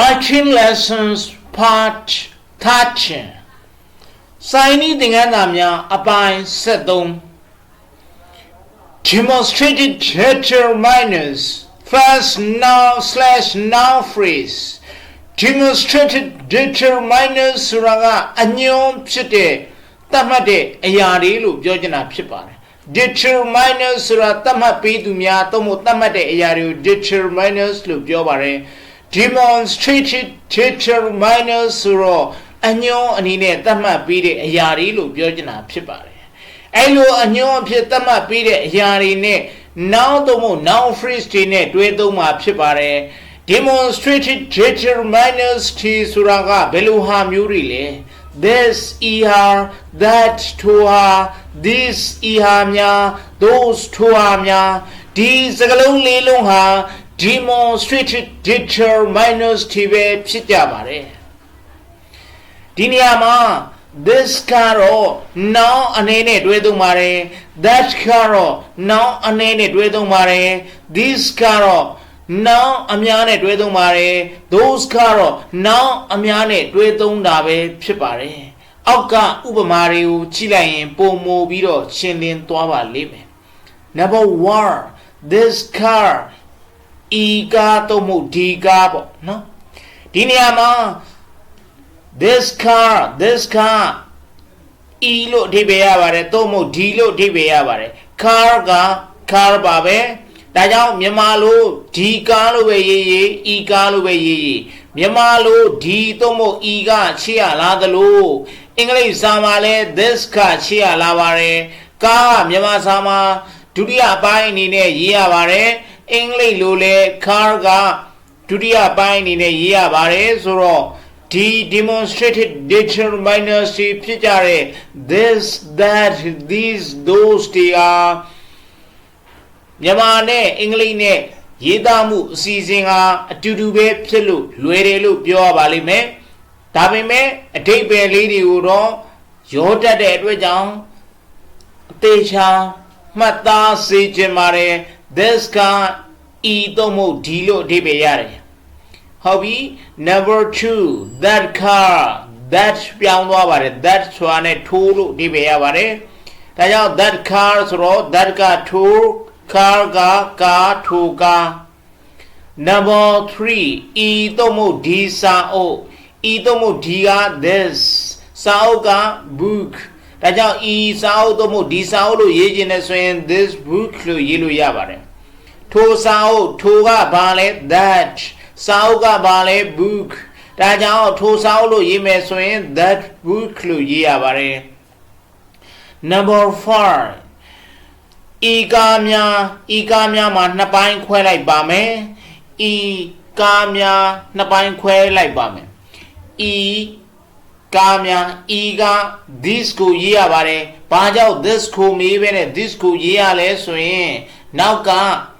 Writing lessons part 13စိုင်းဤသင်ခန်းစာများအပိုင်း73 Demonstrated determiners first noun slash noun phrase Demonstrated determiners ဆိုတာကအညွန်းဖြစ်တဲ့တတ်မှတ်တဲ့အရာတွေလို့ပြောချင်တာဖြစ်ပါတယ် determiners ဆိုတာတတ်မှတ်ပေးသူများသို့မဟုတ်တတ်မှတ်တဲ့အရာတွေကို determiners လို့ပြောပါတယ် demonstrated determiners ဆိုတော့အညွန်းအနေနဲ့တတ်မှတ်ပေးတဲ့အရာတွေလို့ပြောချင်တာဖြစ်ပါတယ်အဲ့လိုအညွန်းအဖြစ်သတ်မှတ်ပေးတဲ့အရာတွေနဲ့ noun သို့မဟုတ် noun phrase တွေနဲ့တွဲသုံးမှာဖြစ်ပါတယ် demonstrated determiners တီဆိုတာကဘယ်လိုဟာမျိုးတွေလဲ this er that to her this er များ those to her များဒီစကားလုံးလေးလုံးဟာ demonstrated determiners တီပဲဖြစ်ကြပါတယ်ဒီနေရာမှာ this ကတော့ noun အနေနဲ့တွဲသုံးပါတယ် that ကတော့ noun အနေနဲ့တွဲသုံးပါတယ် this ကတော့ noun အများနဲ့တွဲသုံးပါတယ် those ကတော့ noun အများနဲ့တွဲသုံးတာပဲဖြစ်ပါတယ်အောက်ကဥပမာတွေကိုကြည့်လိုက်ရင်ပုံမူပြီးတော့ရှင်းလင်းသွားပါလိမ့်မယ် number 1 this car ဤကားတော့မဟုတ်ဒီကားပေါ့နော်ဒီနေရာမှာ this car this car ဤလို့အဓိပ္ပာယ်ရပါတယ်သို့မဟုတ်ဒီလို့အဓိပ္ပာယ်ရပါတယ် car က car ပါပဲဒါကြောင့်မြန်မာလိုဒီကားလို့ပဲရေးရေးဤကားလို့ပဲရေးရေးမြန်မာလိုဒီသို့မဟုတ်ဤကချစ်ရလားသလိုအင်္ဂလိပ်စာမှာလဲ this ကချစ်ရလားပါတယ်ကားကမြန်မာစာမှာဒုတိယအပိုင်းအနေနဲ့ရေးရပါတယ် အင်္ဂလိပ်လိုလဲ car ကဒုတိယပိုင်းအနေနဲ့ရေးရပါတယ်ဆိုတော့ဒီ demonstrated determiners ဖြစ်ကြတဲ့ this that these those တွေ are မြန်မာနဲ့အင်္ဂလိပ်နဲ့ရေးသားမှုအစီအစဉ်ဟာအတူတူပဲဖြစ်လို့လွယ်တယ်လို့ပြောရပါလိမ့်မယ်ဒါပေမဲ့အတိတ်ပဲလေးတွေကိုတော့ရောတတ်တဲ့အတွက်ကြောင့်အသေးချာမှတ်သားစေခြင်းပါတယ် this က ဤတော့မဟုတ်ဒီလို့အဓိပ္ပာယ်ရတယ်ဟုတ်ပြီ number 2 that car that ပြောင်းသွားပါတယ် that ဆိုတာနဲ့ထိုးလို့အဓိပ္ပာယ်ရပါတယ်ဒါကြောင့် that car ဆိုတော့ that ကထိုး car ကကားထိုးကား number 3ဤတော့မဟုတ်ဒီစာအုပ်ဤတော့မဟုတ်ဒီက this စာအုပ်က book ဒါကြောင့်ဤစာအုပ်တော့မဟုတ်ဒီစာအုပ်လို့ရေးခြင်းနဲ့ဆိုရင် this book လို့ရေးလို့ရပါတယ် ထိုစာအုပ်ထိုကဘာလဲ that စာအုပ်ကဘာလဲ book ဒါကြောင့်ထိုစာအုပ်လို့ရေးမယ်ဆိုရင် that book လို့ရေးရပါတယ် number 4ဤကားများဤကားများမှာနှစ်ပိုင်းခွဲလိုက်ပါမယ်ဤကားများနှစ်ပိုင်းခွဲလိုက်ပါမယ်ဤကားများဤက this ကိုရေးရပါတယ်ဘာကြောင့် this ကိုမေးပဲနဲ့ this ကိုရေးရလဲဆိုရင် နောက်က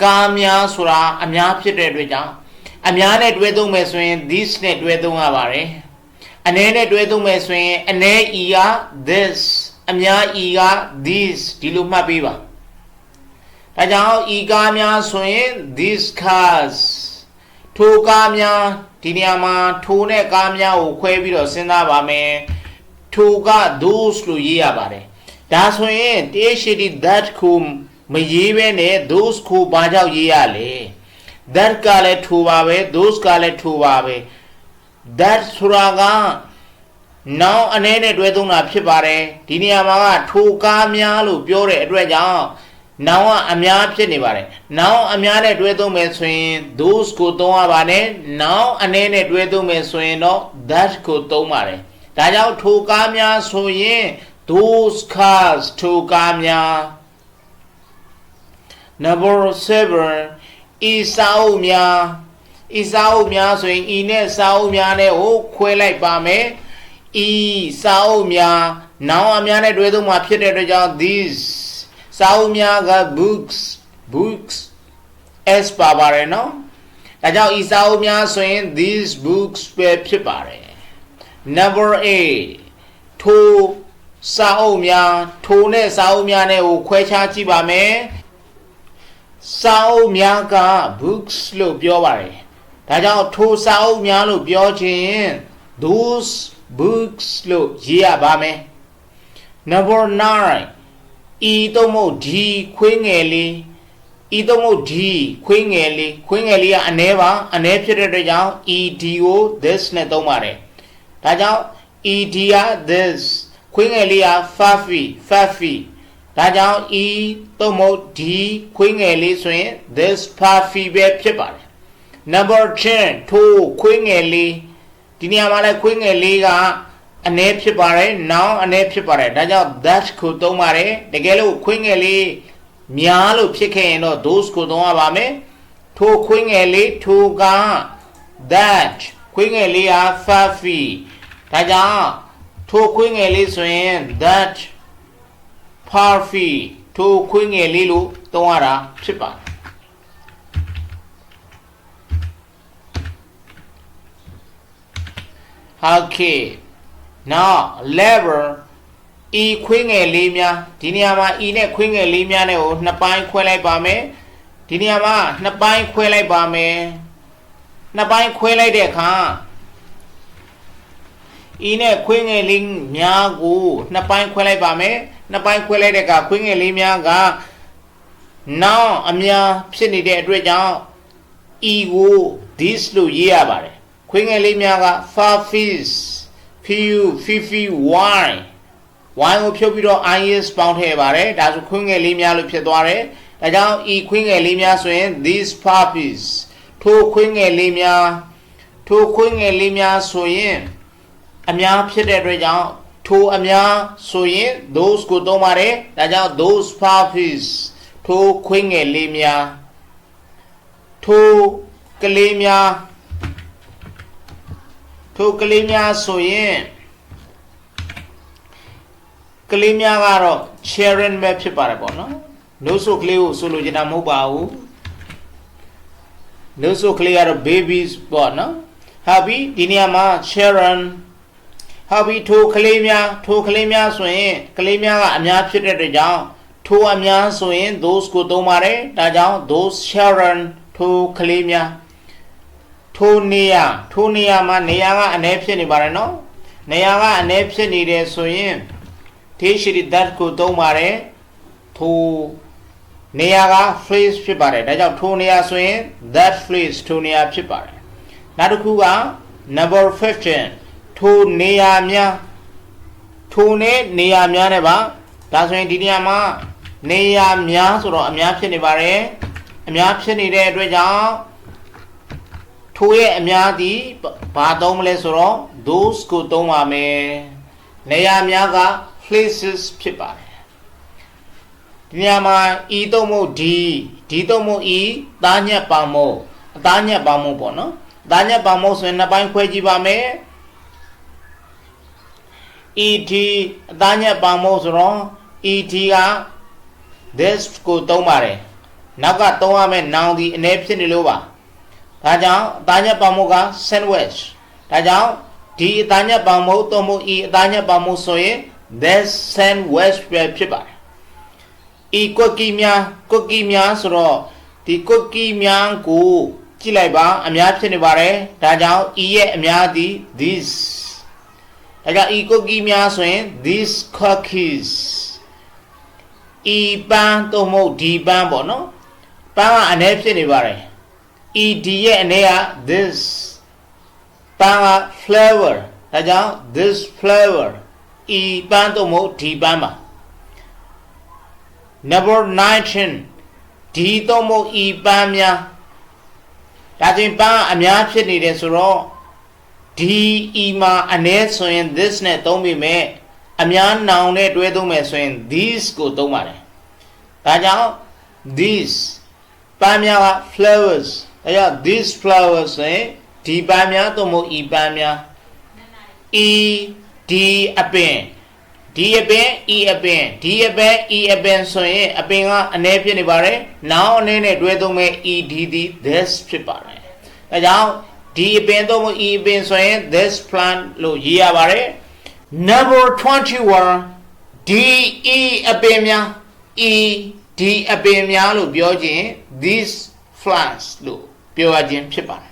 ကားများဆိုတာအများဖြစ်တဲ့အတွက်ကြောင့်အများနဲ့တွဲသုံးမယ်ဆိုရင် this နဲ့တွဲသုံးရပါတယ်အနည်းနဲ့တွဲသုံးမယ်ဆိုရင်အနည်းဤက this အများဤက this ဒီလိုမှတ်ပေးပါဒါကြောင့်ဤကားများဆိုရင် these cars ထိုကားများဒီနေရာမှာထိုနဲ့ကားများကိုခွဲပြီးတော့စဉ်းစားပါမယ်ထိုက those လို့ရေးရပါတယ်ဒါဆိုရင်တေးရှိတီ that ကို မရေးဘဲနဲ့ those ကိုဘာကြောင့်ရေးရလဲ that ကလည်းထိုပါပဲ those ကလည်းထိုပါပဲ that ဆိုတာကနောင်အနေနဲ့တွဲသုံးတာဖြစ်ပါတယ်ဒီနေရာမှာကထိုကားများလို့ပြောတဲ့အတွက်ကြောင့်နောင်ကအများဖြစ်နေပါတယ်နောင်အများနဲ့တွဲသုံးမယ်ဆိုရင် those ကိုသုံးရပါတယ်နောင်အနေနဲ့တွဲသုံးမယ်ဆိုရင်တော့ that ကိုသုံးပါတယ်ဒါကြောင့်ထိုကားများဆိုရင် those cars ထိုကားများ number 7ဤစာအုပ်များဤစာအုပ်များဆိုရင်ဤနဲ့စာအုပ်များနဲ့ကိုခွဲလိုက်ပါမယ်ဤစာအုပ်များနောင်အများနဲ့တွဲသုံးမှာဖြစ်တဲ့အတွက်ကြောင့် these စာအုပ်များက books books s ပါပါတယ်နော်ဒါကြောင့်ဤစာအုပ်များဆိုရင် these books ပဲဖြစ်ပါတယ် number 8ထိုစာအုပ်များထိုနဲ့စာအုပ်များနဲ့ကိုခွဲခြားကြည့်ပါမယ် စာအုပ်များက books လို့ပြောပါတယ်ဒါကြောင့်ထိုစာအုပ်များလို့ပြောခြင်း those books လို့ရေးရပါမယ် number 9ဤသုံးဖို့ဒီခွေးငယ်လေးဤသုံးဖို့ဒီခွေးငယ်လေးခွေးငယ်လေးကအ ਨੇ ပါအ ਨੇ ဖြစ်တဲ့အတွက်ကြောင့် ed ကို this နဲ့သုံးပါတယ်ဒါကြောင့် ed က this ခွေးငယ်လေးက fafi fafi ဒါကြောင့် e သုံးဖို့ဒီခွေးငယ်လေးဆိုရင် this fafi ပဲဖြစ်ပါတယ် number 10ထိုခွေးငယ်လေးဒီနေရာမှာလည်းခွေးငယ်လေးကအ내ဖြစ်ပါတယ် noun အ내ဖြစ်ပါတယ်ဒါကြောင့် that ကိုသုံးပါတယ်တကယ်လို့ခွေးငယ်လေးများလို့ဖြစ်ခဲ့ရင်တော့ those ကိုသုံးရပါမယ်ထိုခွေးငယ်လေးထိုက that ခွေးငယ်လေးက fluffy ဒါကြောင့်ထိုခွေးငယ်လေးဆိုရင် that puffy ထိုခွေးငယ်လေးလို့သုံးရတာဖြစ်ပါတယ် Okay now lever e ခွေးငယ်လေးများဒီနေရာမှာ e နဲ့ခွေးငယ်လေးများနဲ့ကိုနှစ်ပိုင်းခွဲလိုက်ပါမယ်ဒီနေရာမှာနှစ်ပိုင်းခွဲလိုက်ပါမယ်နှစ်ပိုင်းခွဲလိုက်တဲ့အခါ e နဲ့ခွေးငယ်လေးများကိုနှစ်ပိုင်းခွဲလိုက်ပါမယ် နှစ်ပိုင်းခွဲလိုက်တဲ့အခါခွေးငယ်လေးများက noun အများဖြစ်နေတဲ့အတွက်ကြောင့် e ကို this လို့ရေးရပါတယ်ခွေးငယ်လေးများက far fish fiu fifi wine wine ကိုဖြုတ်ပြီးတော့ is ပေါင်းထည့်ပါတယ်ဒါဆိုခွေးငယ်လေးများလို့ဖြစ်သွားတယ်ဒါကြောင့် e ခွေးငယ်လေးများဆိုရင် these puppies ထိုခွေးငယ်လေးများထိုခွေးငယ်လေးများဆိုရင်အများဖြစ်တဲ့အတွက်ကြောင့် ထိုအများဆိုရင် those ကိုသုံးပါတယ်ဒါကြောင့် those puppies ထိုခွေးငယ်လေးများထိုကလေးများထိုကလေးများဆိုရင်ကလေးများကတော့ children ပဲဖြစ်ပါတယ်ပေါ့နော်နှုတ်ဆုကလေးကိုဆိုလိုချင်တာမဟုတ်ပါဘူးနှုတ်ဆုကလေးကတော့ babies ပေါ့နော်ဟာပြီဒီနေရာမှာ children ဟာပြီထိုကလေးများထိုကလေးများဆိုရင်ကလေးများကအများဖြစ်တဲ့အတွက်ကြောင့်ထိုအများဆိုရင် those ကိုသုံးပါတယ်ဒါကြောင့် those children ထိုကလေးများထိုနေရာထိုနေရာမှာနေရာကအ ਨੇ ဖြစ်နေပါတယ်နော်နေရာကအ ਨੇ ဖြစ်နေတယ်ဆိုရင်ထေရှိရီ that ကိုသုံးပါတယ်ထိုနေရာက phrase ဖြစ်ပါတယ်ဒါကြောင့်ထိုနေရာဆိုရင် that phrase ထိုနေရာဖြစ်ပါတယ်နောက်တစ်ခုက number 15 ထိုနေရာများထိုနဲ့နေရာများနဲ့ပါဒါဆိုရင်ဒီနေရာမှာနေရာများဆိုတော့အများဖြစ်နေပါတယ်အများဖြစ်နေတဲ့အတွက်ကြောင့်ထိုရဲ့အများသည်ဘာသုံးမလဲဆိုတော့ those ကိုသုံးပါမယ်နေရာများက places ဖြစ်ပါတယ်ဒီနေရာမှာ e သုံးဖို့ d d သုံးဖို့ e သားညက်ပါမို့အသားညက်ပါမို့ပေါ့နော်သားညက်ပါမို့ဆိုရင်နှစ်ပိုင်းခွဲကြည့်ပါမယ် et အသားညက်ပါမို့ဆိုတော့ et က this ကိုသုံးပါတယ်နောက်ကသုံးရမယ့် noun ဒီအနေဖြစ်နေလို့ပါဒါကြောင့်အသားညက်ပါမို့က sandwich ဒါကြောင့်ဒီအသားညက်ပါမို့သုံးဖို့ e အသားညက်ပါမို့ဆိုရင် this sandwich ပဲဖြစ်ပါတယ်ဤကွက်ကီများကွက်ကီများဆိုတော့ဒီကွက်ကီများကိုကြည့်လိုက်ပါအများဖြစ်နေပါတယ်ဒါကြောင့် e ရဲ့အများသည် this ဒါကြောင့်ဤကွက်ကီများဆိုရင် these cookies ဤပန်းသို့မဟုတ်ဒီပန်းပေါ့နော်ပန်းကအ ਨੇ ဖြစ်နေပါတယ် ed ရဲ့အ ਨੇ က this ပန်းက flavor ဒါကြောင့် this flavor ဤပန်းသို့မဟုတ်ဒီပန်းပါ number 19ဒီသို့မဟုတ်ဤပန်းများဒါချင်းပန်းအများဖြစ်နေတယ်ဆိုတော့ ဒီဤမှာအ ਨੇ ဆိုရင် this နဲ့သုံးပြီမဲ့အများနောင်နဲ့တွဲသုံးမယ်ဆိုရင် these ကိုသုံးပါတယ်ဒါကြောင့် these ပန်းများက flowers ဒါကြောင့် these flowers ဆိုရင်ဒီပန်းများသို့မဟုတ်ဤပန်းများ e ဒီအပင်ဒီအပင် e အပင်ဒီအပင် e အပင်ဆိုရင်အပင်ကအ ਨੇ ဖြစ်နေပါတယ်နောင်အနေနဲ့တွဲသုံးမဲ့ e ဒီဒီ this ဖြစ်ပါတယ်ဒါကြောင့် ဒီအပင်သို့မဟုတ် e အပင်ဆိုရင် this plant လို့ရေးရပါတယ် number 21ဒီ e အပင်များ e ဒီအပင်များလို့ပြောခြင်း these plants လို့ပြောရခြင်းဖြစ်ပါတယ်